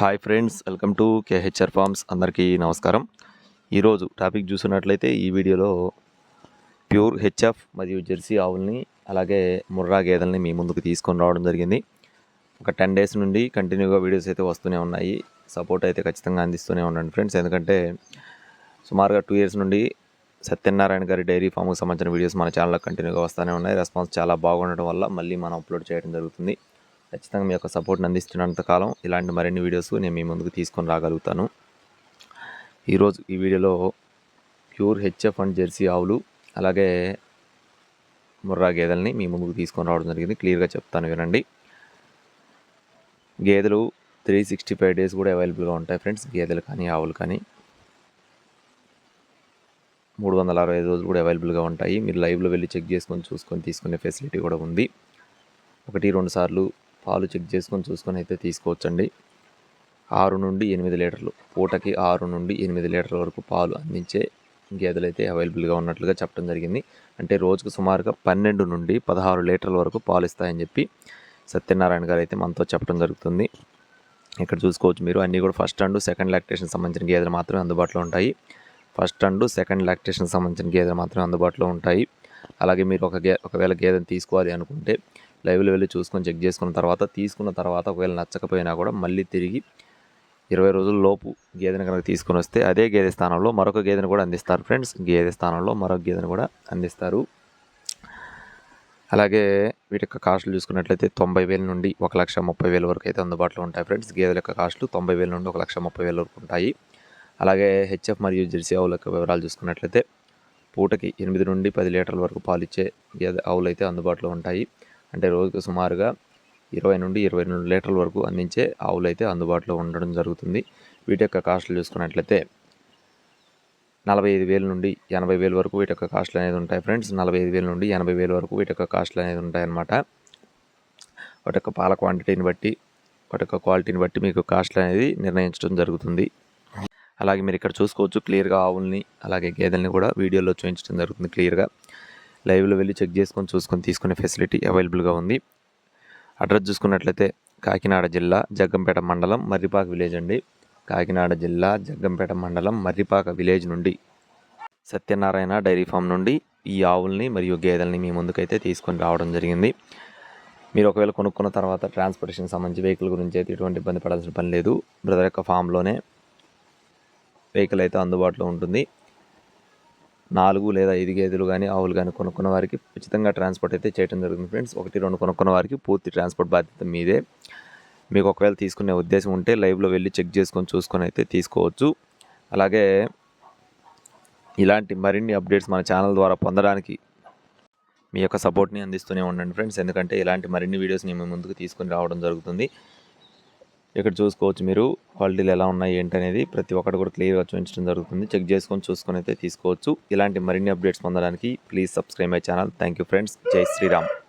Hi friends welcome to KHR farms. అందరికీ నమస్కారం. ఈరోజు టాపిక్ చూసినట్లయితే ఈ వీడియోలో ప్యూర్ హెచ్ఎఫ్ మరియు జెర్సీ ఆవుల్ని అలాగే ముర్రా గేదెల్ని మీ ముందుకు తీసుకొని రావడం జరిగింది. ఒక టెన్ డేస్ నుండి కంటిన్యూగా వీడియోస్ అయితే వస్తూనే ఉన్నాయి. సపోర్ట్ అయితే ఖచ్చితంగా అందిస్తూనే ఉండండి ఫ్రెండ్స్. ఎందుకంటే సుమారుగా టూ ఇయర్స్ నుండి సత్యనారాయణ గారి డైరీ ఫామ్కి సంబంధించిన వీడియోస్ మన ఛానల్లో కంటిన్యూగా వస్తూనే ఉన్నాయి. రెస్పాన్స్ చాలా బాగుండటం వల్ల మళ్ళీ మనం అప్లోడ్ చేయడం జరుగుతుంది. ఖచ్చితంగా మీ యొక్క సపోర్ట్ని అందిస్తున్నంత కాలం ఇలాంటి మరిన్ని వీడియోస్ నేను మీ ముందుకు తీసుకొని రాగలుగుతాను. ఈరోజు ఈ వీడియోలో ప్యూర్ హెచ్ఎఫ్ అండ్ జెర్సీ ఆవులు అలాగే ముర్రా గేదెల్ని మీ ముందుకు తీసుకొని రావడం జరిగింది. క్లియర్గా చెప్తాను వినండి. గేదెలు త్రీ సిక్స్టీ ఫైవ్ డేస్ కూడా అవైలబుల్గా ఉంటాయి ఫ్రెండ్స్ గేదెలు కానీ ఆవులు కానీ. మూడు వందల అరవై ఐదు రోజులు కూడా అవైలబుల్గా ఉంటాయి. మీరు లైవ్లో వెళ్ళి చెక్ చేసుకొని చూసుకొని తీసుకునే ఫెసిలిటీ కూడా ఉంది. ఒకటి రెండు సార్లు పాలు చెక్ చేసుకొని చూసుకొని అయితే తీసుకోవచ్చండి. ఆరు నుండి ఎనిమిది లీటర్లు పూటకి ఆరు నుండి ఎనిమిది లీటర్ల వరకు పాలు అందించే గేదెలు అయితే అవైలబుల్గా ఉన్నట్లుగా చెప్పడం జరిగింది. అంటే రోజుకు సుమారుగా పన్నెండు నుండి పదహారు లీటర్ల వరకు పాలు ఇస్తాయని చెప్పి సత్యనారాయణ గారు అయితే మనతో చెప్పడం జరుగుతుంది. ఇక్కడ చూసుకోవచ్చు మీరు అన్నీ కూడా ఫస్ట్ అండ్ సెకండ్ లాక్టేషన్ సంబంధించిన గేదెలు మాత్రమే అందుబాటులో ఉంటాయి. ఫస్ట్ అండ్ సెకండ్ లాక్టేషన్ సంబంధించిన గేదెలు మాత్రమే అందుబాటులో ఉంటాయి. అలాగే మీరు ఒక గే ఒకవేళ గేదెని తీసుకోవాలి అనుకుంటే లైవ్లో వెళ్ళి చూసుకొని చెక్ చేసుకున్న తర్వాత తీసుకున్న తర్వాత ఒకవేళ నచ్చకపోయినా కూడా మళ్ళీ తిరిగి ఇరవై రోజుల లోపు గేదెను కనుక తీసుకొని వస్తే అదే గేదె స్థానంలో మరొక గేదెను కూడా అందిస్తారు ఫ్రెండ్స్. గేదె స్థానంలో మరొక గేదెను కూడా అందిస్తారు. అలాగే వీటి యొక్క కాస్టులు చూసుకున్నట్లయితే తొంభై వేల నుండి ఒక లక్ష ముప్పై వేల వరకు అయితే అందుబాటులో ఉంటాయి ఫ్రెండ్స్. గేదెల యొక్క కాస్టులు తొంభై వేల నుండి ఒక లక్ష ముప్పై వేల వరకు ఉంటాయి. అలాగే హెచ్ఎఫ్ మరియు జెర్సీ ఆవుల యొక్క వివరాలు చూసుకున్నట్లయితే పూటకి ఎనిమిది నుండి పది లీటర్ల వరకు పాలిచ్చే గేదె ఆవులు అయితే అందుబాటులో ఉంటాయి. అంటే రోజుకు సుమారుగా ఇరవై నుండి ఇరవై రెండు లీటర్ల వరకు అందించే ఆవులు అయితే అందుబాటులో ఉండడం జరుగుతుంది. వీటి యొక్క కాస్ట్లు చూసుకున్నట్లయితే నలభై ఐదు వేల నుండి ఎనభై వేల వరకు వీటి యొక్క కాస్ట్లు అనేది ఉంటాయి ఫ్రెండ్స్. నలభై ఐదు వేల నుండి ఎనభై వేల వరకు వీటి యొక్క కాస్ట్లు అనేది ఉంటాయన్నమాట. వాటి యొక్క పాల క్వాంటిటీని బట్టి వాటి యొక్క క్వాలిటీని బట్టి మీకు కాస్ట్లు అనేది నిర్ణయించడం జరుగుతుంది. అలాగే మీరు ఇక్కడ చూసుకోవచ్చు క్లియర్గా ఆవుల్ని అలాగే గేదెల్ని కూడా వీడియోలో చూపించడం జరుగుతుంది క్లియర్గా లైవ్లో వెళ్ళి చెక్ చేసుకొని చూసుకొని తీసుకునే ఫెసిలిటీ అవైలబుల్గా ఉంది. అడ్రస్ చూసుకున్నట్లయితే కాకినాడ జిల్లా జగ్గంపేట మండలం మర్రిపాక విలేజ్ అండి. కాకినాడ జిల్లా జగ్గంపేట మండలం మర్రిపాక విలేజ్ నుండి సత్యనారాయణ డైరీ ఫామ్ నుండి ఈ ఆవుల్ని మరియు గేదెల్ని మీ ముందుకైతే తీసుకొని రావడం జరిగింది. మీరు ఒకవేళ కొనుక్కున్న తర్వాత ట్రాన్స్పోర్టేషన్ సంబంధించి వెహికల్ గురించి అయితే ఎటువంటి ఇబ్బంది పడాల్సిన పని లేదు. బ్రదర్ యొక్క ఫామ్లోనే వెహికల్ అయితే అందుబాటులో ఉంటుంది. నాలుగు లేదా ఐదు గేదెలు కానీ ఆవులు కానీ కొనుక్కున్న వారికి ఉచితంగా ట్రాన్స్పోర్ట్ అయితే చేయడం జరుగుతుంది ఫ్రెండ్స్. ఒకటి రెండు కొనుక్కున్న వారికి పూర్తి ట్రాన్స్పోర్ట్ బాధ్యత మీదే. మీకు ఒకవేళ తీసుకునే ఉద్దేశం ఉంటే లైవ్లో వెళ్ళి చెక్ చేసుకొని చూసుకొని అయితే తీసుకోవచ్చు. అలాగే ఇలాంటి మరిన్ని అప్డేట్స్ మన ఛానల్ ద్వారా పొందడానికి మీ యొక్క సపోర్ట్ని అందిస్తూనే ఉండండి ఫ్రెండ్స్. ఎందుకంటే ఇలాంటి మరిన్ని వీడియోస్ని మేము ముందుకు తీసుకొని రావడం జరుగుతుంది. ఇక్కడ చూసుకోవచ్చు మీరు క్వాలిటీలు ఎలా ఉన్నాయి ఏంటనేది ప్రతి ఒక్కటి కూడా క్లియర్గా చూపించడం జరుగుతుంది. చెక్ చేసుకొని చూసుకొని అయితే తీసుకోవచ్చు. ఇలాంటి మరిన్ని అప్డేట్స్ పొందడానికి please subscribe my channel. Thank you friends. జై శ్రీరామ్.